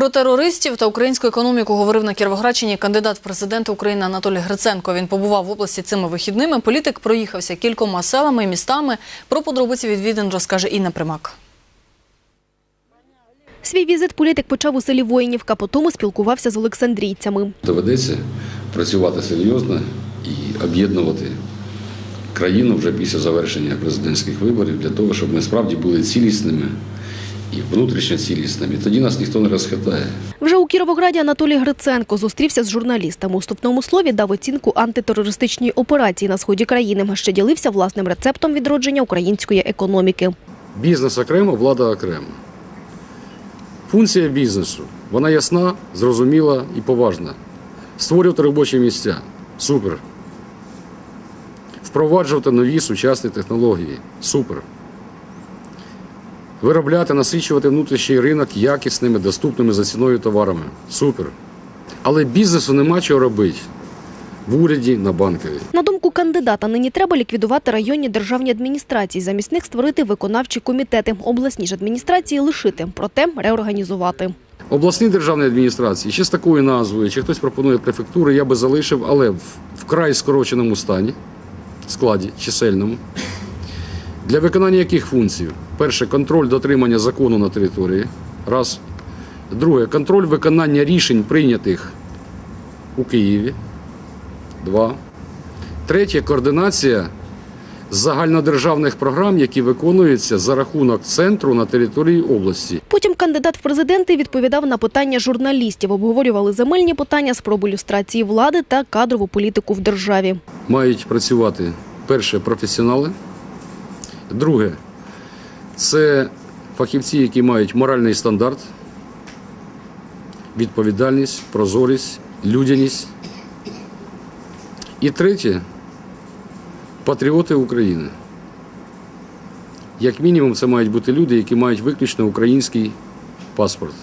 Про терористів та українську економіку говорив на Кіровоградщині кандидат в президенти України Анатолій Гриценко. Він побував в області цими вихідними. Політик проїхався кількома селами і містами. Про подробиці відвідин розкаже Інна Примак. Свій візит політик почав у селі Воїнівка, потім спілкувався з олександрійцями. Доведеться працювати серйозно і об'єднувати країну вже після завершення президентських виборів для того, щоб ми справді були цілісними і внутрішньо цілісними. Тоді нас ніхто не розхитає. Вже у Кіровограді Анатолій Гриценко зустрівся з журналістами. У вступному слові дав оцінку антитерористичній операції на сході країни, а ще ділився власним рецептом відродження української економіки. Бізнес окремо, влада окремо. Функція бізнесу вона ясна, зрозуміла і поважна. Створювати робочі місця супер. Впроваджувати нові сучасні технології супер. Виробляти, насичувати внутрішній ринок якісними, доступними за ціною товарами супер. Але бізнесу нема чого робити в уряді на банковій. На думку кандидата, нині треба ліквідувати районні державні адміністрації, замість них створити виконавчі комітети, обласні ж адміністрації лишити, проте реорганізувати. Обласні державні адміністрації ще з такою назвою, чи хтось пропонує префектури, я би залишив, але в вкрай скороченому стані, складі чисельному. Для виконання яких функцій? Перше, контроль дотримання закону на території. Раз. Друге, контроль виконання рішень, прийнятих у Києві. Два. Третє, координація загальнодержавних програм, які виконуються за рахунок центру на території області. Потім кандидат в президенти відповідав на питання журналістів, обговорювали земельні питання, спроби люстрації влади та кадрову політику в державі. мають працювати перше професіонали. Друге це фахівці, які мають моральний стандарт, відповідальність, прозорість, людяність. І третє патріоти України. Як мінімум, це мають бути люди, які мають виключно український паспорт.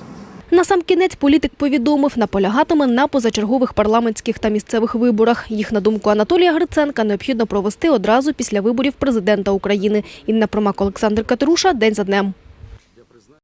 На сам кінець політик повідомив, наполягатиме на позачергових парламентських та місцевих виборах. Їх, на думку Анатолія Гриценка, необхідно провести одразу після виборів президента України. Інна Промак, Олександр Катеруша. День за днем.